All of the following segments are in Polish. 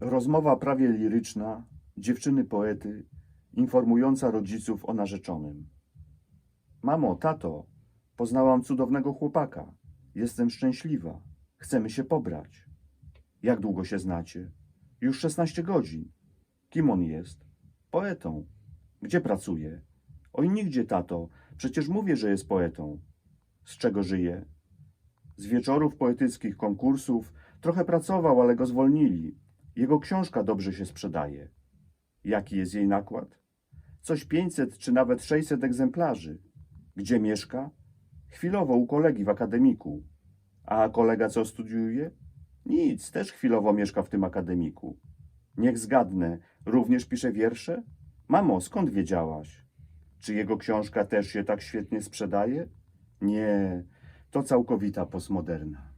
Rozmowa prawie liryczna, dziewczyny poety, informująca rodziców o narzeczonym. Mamo, tato, poznałam cudownego chłopaka. Jestem szczęśliwa. Chcemy się pobrać. Jak długo się znacie? Już 16 godzin. Kim on jest? Poetą. Gdzie pracuje? Oj, nigdzie, tato. Przecież mówię, że jest poetą. Z czego żyje? Z wieczorów poetyckich konkursów. Trochę pracował, ale go zwolnili. Jego książka dobrze się sprzedaje. Jaki jest jej nakład? Coś 500 czy nawet 600 egzemplarzy. Gdzie mieszka? Chwilowo u kolegi w akademiku. A kolega co studiuje? Nic, też chwilowo mieszka w tym akademiku. Niech zgadnę, również pisze wiersze? Mamo, skąd wiedziałaś? Czy jego książka też się tak świetnie sprzedaje? Nie, to całkowita postmoderna.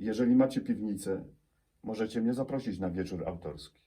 Jeżeli macie piwnicę, możecie mnie zaprosić na wieczór autorski.